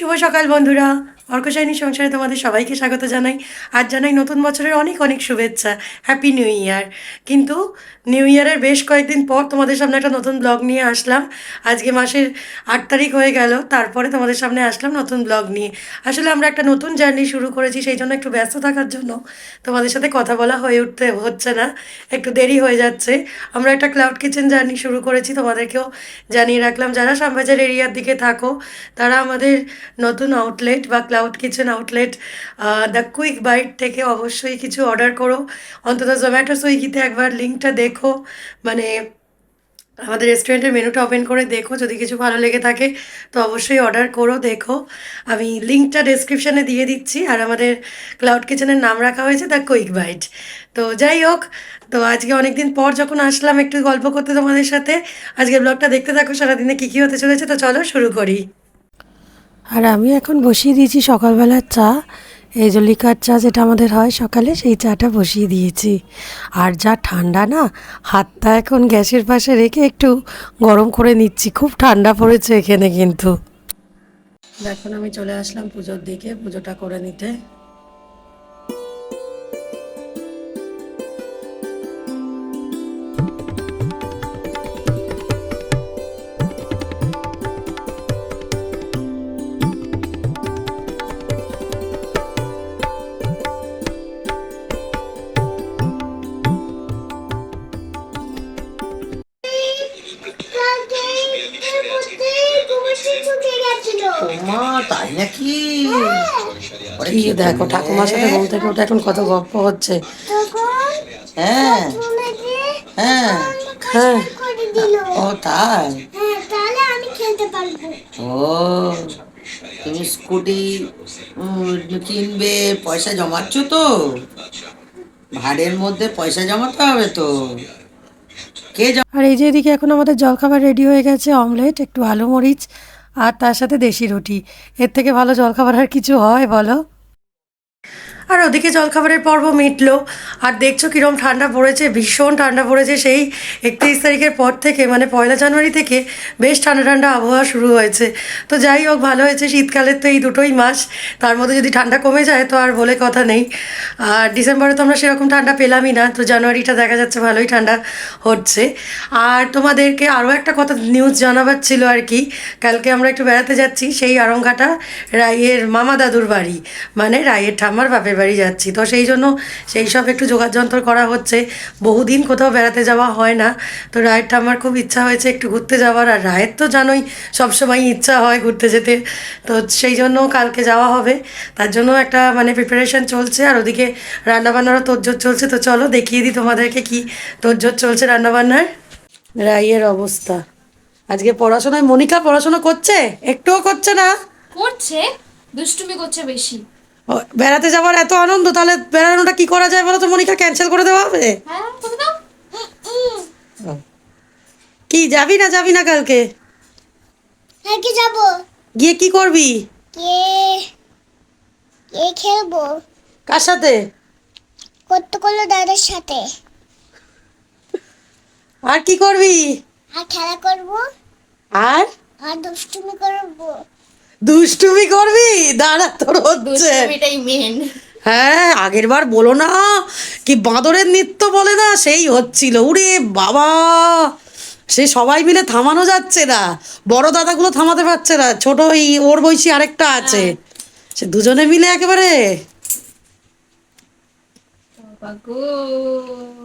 শুভ সকাল বন্ধুরা। অর্কশাইনী সংসারে তোমাদের সবাইকে স্বাগত জানাই। আর জানাই নতুন বছরের অনেক অনেক শুভেচ্ছা। হ্যাপি নিউ ইয়ার কিন্তু নিউ ইয়ারের বেশ কয়েকদিন পর তোমাদের সামনে একটা নতুন ব্লগ নিয়ে আসলাম। আজকে মাসের আট তারিখ হয়ে গেল, তারপরে তোমাদের সামনে আসলাম নতুন ব্লগ নিয়ে। আসলে আমরা একটা নতুন জার্নি শুরু করেছি, সেই জন্য একটু ব্যস্ত থাকার জন্য। তোমাদের সাথে কথা বলা হয়ে উঠতে হচ্ছে না, একটু দেরি হয়ে যাচ্ছে। আমরা একটা ক্লাউড কিচেন জার্নি শুরু করেছি, তোমাদেরকেও জানিয়ে রাখলাম। যারা শ্যামবাজার এরিয়ার দিকে থাকো, তারা আমাদের নতুন আউটলেট বা cloud kitchen outlet the quick bite থেকে অবশ্যই কিছু অর্ডার করো। অন্তত জোম্যাটো সুইগিতে একবার লিঙ্কটা দেখো। মানে আমাদের রেস্টুরেন্টের মেনুটা ওপেন করে দেখো। যদি কিছু ভালো লেগে থাকে, তো অবশ্যই অর্ডার করো, দেখো। আমি লিঙ্কটা ডেসক্রিপশানে দিয়ে দিচ্ছি। আর আমাদের ক্লাউড কিচেনের নাম রাখা হয়েছে দ্য কুইক বাইট তো যাই হোক, তো আজকে অনেক দিন পর যখন আসলাম, একটু গল্প করতে তোমাদের সাথে। আজকে ব্লগটা দেখতে থাকো, সারাদিনে কী কী হতে চলেছে। তো চলো শুরু করি। আর আমি এখন বসিয়ে দিয়েছি সকালবেলার চা, এই জলিকার চা যেটা আমাদের হয় সকালে, সেই চাটা বসিয়ে দিয়েছি। আর যা ঠান্ডা না, হাতটা এখন গ্যাসের পাশে রেখে একটু গরম করে নিচ্ছি। খুব ঠান্ডা পড়েছে এখানে কিন্তু। এখন আমি চলে আসলাম পুজোর দিকে, পুজোটা করে নিতে। মা তাই নাকি? কি দেখো ঠাকুমার সাথে থেকে ওটা এখন কত গল্প হচ্ছে। হ্যাঁ। হ্যাঁ। হ্যাঁ। ও তাই? ও তুমি স্কুটি কিনবে পয়সা জমাচ্ছ তো? ভাড়ের মধ্যে পয়সা জমাতে হবে তো। আর এই যে এদিকে এখন আমাদের জলখাবার রেডি হয়ে গেছে অমলেট একটু আলু মরিচ আর তার সাথে দেশি রুটি। এর থেকে ভালো জলখাবার আর কিছু হয় বলো? আর ওদিকে জলখাবারের পর্ব মিটলো। আর দেখছ কীরকম ঠান্ডা পড়েছে, ভীষণ ঠান্ডা পড়েছে সেই একত্রিশ তারিখের পর থেকে মানে পয়লা জানুয়ারি থেকে বেশ ঠান্ডা ঠান্ডা আবহাওয়া শুরু হয়েছে। তো যাই হোক, ভালো হয়েছে, শীতকালের তো এই দুটোই মাস। তার মধ্যে যদি ঠান্ডা কমে যায় তো আর বলে কথা নেই। আর ডিসেম্বরে তো আমরা সেরকম ঠান্ডা পেলামই না, তো জানুয়ারিটা দেখা যাচ্ছে ভালোই ঠান্ডা হচ্ছে। আর তোমাদেরকে আরও একটা কথা নিউজ জানাবার ছিল আর কি, কালকে আমরা একটু বেড়াতে যাচ্ছি, সেই আরংঘাটা রায়ের মামা দাদুর বাড়ি মানে রায়ের ঠাম্মার বাপের বাড়ি যাচ্ছি। তো সেই জন্য সেই সব একটু যোগাযন্ত্র করা হচ্ছে। বহুদিন কোথাও বেড়াতে যাওয়া হয় না। তো রায়ের ঠাম্মার খুব ইচ্ছা হয়েছে একটু ঘুরতে যাওয়ার। আর রায়ের তো জানোই সবসময় ইচ্ছা হয় ঘুরতে যেতে। তো সেই জন্য কালকে যাওয়া হবে। তার জন্য একটা মানে প্রিপারেশন চলছে। আর ওদিকে রান্নাবান্নারও তোরজোর চলছে। তো চলো দেখিয়ে দিই তোমাদেরকে কি তোরজোর চলছে রান্নাবান্নার। রায়ের অবস্থা। আজকে পড়াশোনায় মনিকা পড়াশোনা করছে? একটুও করছে না? করছে। দুষ্টুমি করছে বেশি। বেড়াতে যাওয়ার এত আনন্দ তাহলে বেড়ানোটা কি করা যায় বলো তো? মনিকা ক্যান্সেল করে দেওয়া হবে? হ্যাঁ কি যাবি না যাবি না কালকে? হ্যাঁ কি যাব। গিয়ে কি করবি? কে কে খেলব। কার সাথে? করতে করল দাদার সাথে। আর কি করবি? আর খেলা করব। আর? আর দুষ্টুমি করব। দুষ্টুমি করবি? দাঁড়া তোর হচ্ছে। হ্যাঁ আগের বার বলো না। কি বাঁদরের নৃত্য বলে না? সেই হচ্ছিল। উরে বাবা! সে সবাই মিলে থামানো যাচ্ছে না। বড় দাদাগুলো থামাতে পারছে না। ছোট এই ওর বয়সী আরেকটা আছে। সে দুজনে মিলে একেবারে।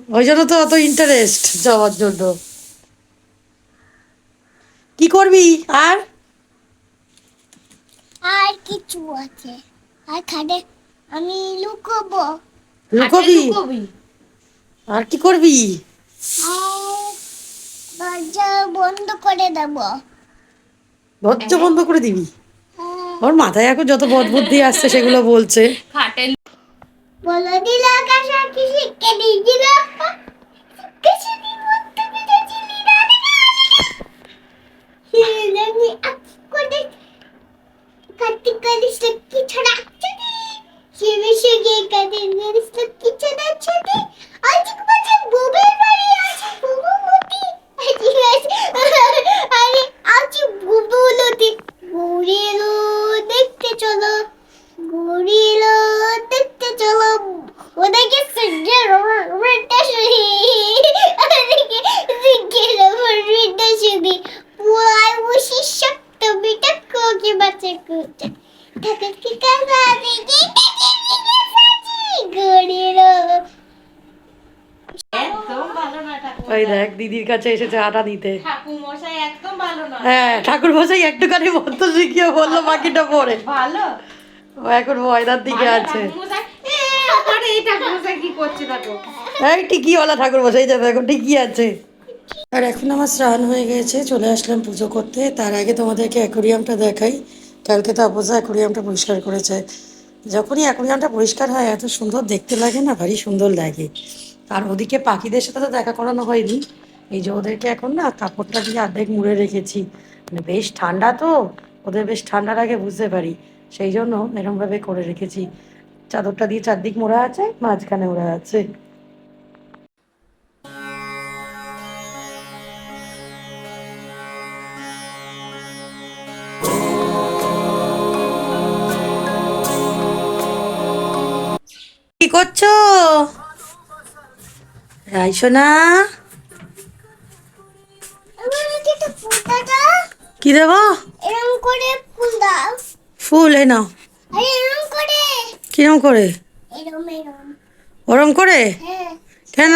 ওই জন্য তো অত ইন্টারেস্ট যাওয়ার জন্য। কি করবি? আর? আর কিছু আছে। আর খাটে আমি লুকোবো। লুকোবি? আর কি করবি? দরজা বন্ধ করে দেবো। দরজা বন্ধ করে দিবি? হ্যাঁ। ওর মাথায় এখন যত বদবুদ্ধি আসছে সেগুলো বলছে। বলো দিল আকাশ আর কি শিখে দিয়েছিল কিছু kattıkları çorakçı değil. Şimdi şu gel kattıkları çorakçı değil. Azıcık bacak bobel var ya. Azıcık bobel mu değil. Azıcık আরে আজকে বুবুলো দে গরিলো দেখতে চলো গরিলো দেখতে চলো ওদেরকে সিঙ্গের রেটটা শুনি ওদেরকে সিঙ্গের রেটটা শুনি পুরাই বসিষ্য ঠাকুর কি কাজা দিদি ওই দেখ দিদির কাছে এসেছে আটা দিতে। হ্যাঁ ঠাকুর মশাই একটুখানি শিখিয়ে বলল বাকিটা পরে ভালো? ও এখন ময়দার দিকে আছে। এই টিকিওয়ালা ঠাকুর মশাই যাবে এখন ঠিকই আছে। আর এখন আমার স্নান হয়ে গেছে, চলে আসলাম পুজো করতে। তার আগে তোমাদেরকে অ্যাকোরিয়ামটা দেখাই। কালকে তো অপোজা অ্যাকোরিয়ামটা পরিষ্কার করেছে। যখনই অ্যাকোরিয়ামটা পরিষ্কার হয়, এত সুন্দর দেখতে লাগে না, ভারী সুন্দর লাগে। আর ওদিকে পাখিদের সাথে তো দেখা করানো হয়নি। এই যে ওদেরকে এখন না কাপড়টা দিয়ে আর্ধেক মুড়ে রেখেছি। মানে বেশ ঠান্ডা তো, ওদের বেশ ঠান্ডার আগে বুঝতে পারি। সেই জন্য এরমভাবে করে রেখেছি। চাদরটা দিয়ে চারদিক মোড়া আছে, মাঝখানে ওরা আছে। করছ? রাইসোনা কি দেবো? এরম করে ফুল দাও ফুল এ নাও। করে কিরম করে? এরম এরম ওরম করে? কেন?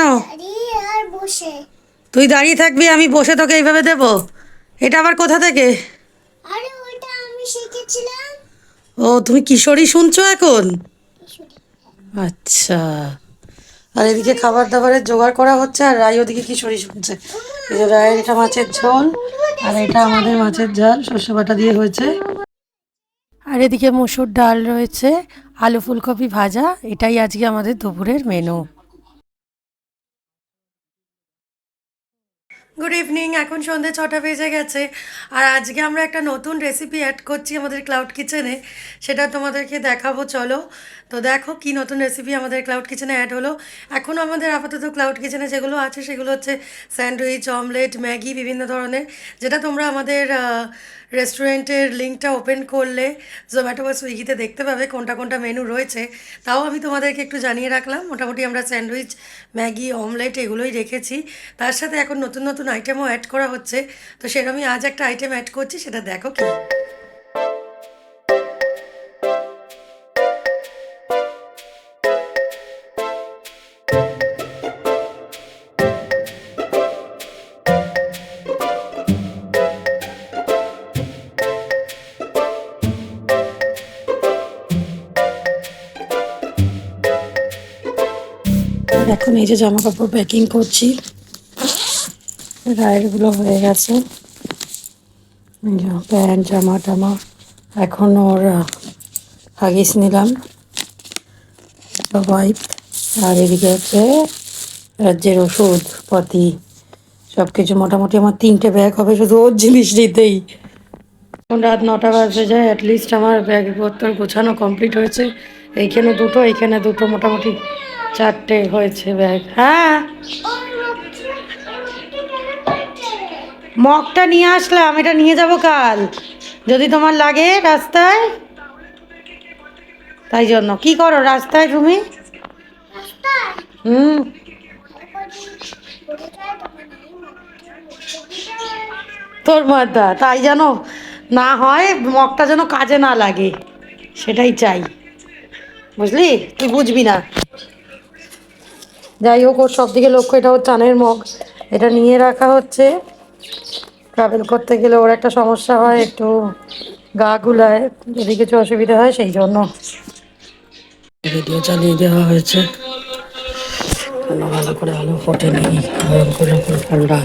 বসে তুই দাঁড়িয়ে থাকবি আমি বসে তোকে এইভাবে দেব। এটা আবার কোথা থেকে? আরে ওইটা আমি শিখেছিলাম। ও তুমি কিশোরী শুনছো এখন? আচ্ছা। আর এদিকে খাবার দাবারের জোগাড় করা হচ্ছে, আর রায় ওদিকে কি কিশোরী শুনছে রায়ের এটা মাছের ঝোল, আর এটা আমাদের মাছের ঝাল, সর্ষে বাটা দিয়ে হয়েছে। আর এদিকে মসুর ডাল রয়েছে, আলু ফুলকপি ভাজা, এটাই আজকে আমাদের দুপুরের মেনু। গুড ইভিনিং এখন সন্ধ্যে ছটা বেজে গেছে, আর আজকে আমরা একটা নতুন রেসিপি অ্যাড করছি আমাদের ক্লাউড কিচেনে সেটা তোমাদেরকে দেখাবো, চলো। তো দেখো কি নতুন রেসিপি আমাদের ক্লাউড কিচেনে অ্যাড হলো। এখন আমাদের আপাতত ক্লাউড কিচেনে যেগুলো আছে, সেগুলো হচ্ছে স্যান্ডউইচ অমলেট ম্যাগি, বিভিন্ন ধরনের। যেটা তোমরা আমাদের রেস্টুরেন্টের লিঙ্কটা ওপেন করলে জোম্যাটো বা সুইগিতে দেখতে পাবে কোনটা কোনটা মেনু রয়েছে। তাও আমি তোমাদেরকে একটু জানিয়ে রাখলাম, মোটামুটি আমরা স্যান্ডউইচ ম্যাগি অমলেট এগুলোই রেখেছি। তার সাথে এখন নতুন নতুন আইটেমও অ্যাড করা হচ্ছে। তো সেরকমই আজ একটা আইটেম অ্যাড করছি, সেটা দেখো কি। এখন এই যে জামা কাপড় প্যাকিং করছি। রায়েরগুলো হয়ে গেছে। প্যান্ট, জামা টামা, এখন ওর হাগিস নিলাম। ওয়াইপ আর এদিকে হচ্ছে রাজ্যের ওষুধ পাতি সব কিছু মোটামুটি আমার তিনটে ব্যাগ হবে, শুধু ওর জিনিস নিতেই। এখন রাত নটা বাজে যায় অ্যাটলিস্ট আমার ব্যাগ ব্যাগপত্র গোছানো কমপ্লিট হয়েছে। এইখানে দুটো এইখানে দুটো, মোটামুটি চারটে হয়েছে ব্যাগ। হ্যাঁ। মগটা নিয়ে আসলাম, এটা নিয়ে যাব কাল। যদি তোমার লাগে রাস্তায়। তাই জন্য। কি করো, রাস্তায় তুমি? হুম। তোর মাথা তাই যেন না হয় মগটা যেন কাজে না লাগে। সেটাই চাই। বুঝলি? তুই বুঝবি না। যাই হোক, ওর সব দিকে লক্ষ্য এটা ওর চানের মগ। এটা নিয়ে রাখা হচ্ছে। ট্রাভেল করতে গেলে ওর একটা সমস্যা হয়, একটু গা গুলায়। যদি কিছু অসুবিধা হয়, সেই জন্য। রেডিও চালিয়ে দেওয়া হয়েছে। ভালো করে আলো ফোটেনি গরম করে খুব ঠান্ডা।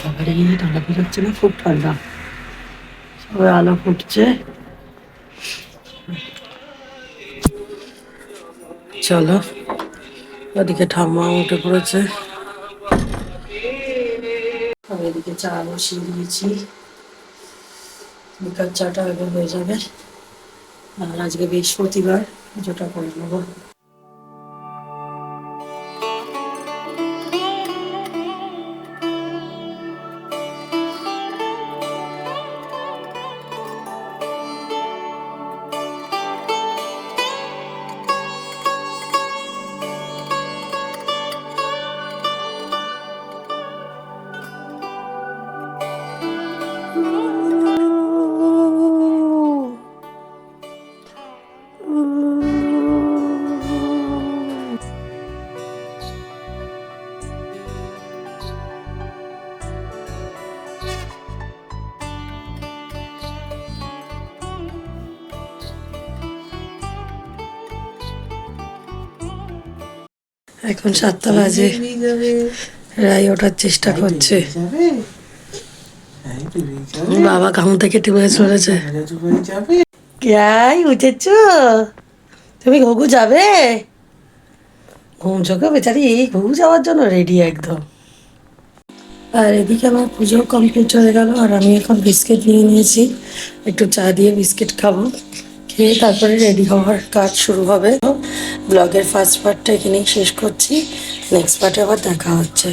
বাবারে ঠান্ডা বেরোচ্ছে না, খুব ঠান্ডা। সবে আলো ফুটছে। চলো। ঠাম্মা উঠে পড়েছে। আমি এদিকে চা বসিয়ে দিয়েছি। বিকাল চাটা আগে হয়ে যাবে। আর আজকে বৃহস্পতিবার যেটা করে নেব। এখন সাতটা বাজে। রাই ওঠার চেষ্টা করছে। বাবা ঘাম থেকে টিপে চলেছে। রাই উঠেছ? তুমি ঘুঘু যাবে? ঘুম চোখে বেচারি ঘুঘু যাওয়ার জন্য রেডি একদম। আর এদিকে আমার পুজো কমপ্লিট হয়ে গেল আর আমি এখন বিস্কিট নিয়ে নিয়েছি। একটু চা দিয়ে বিস্কিট খাব। খেয়ে তারপরে রেডি হওয়ার কাজ শুরু হবে। ব্লগের ফার্স্ট পার্টটা এখানেই শেষ করছি। নেক্সট পার্টে আবার দেখা হচ্ছে।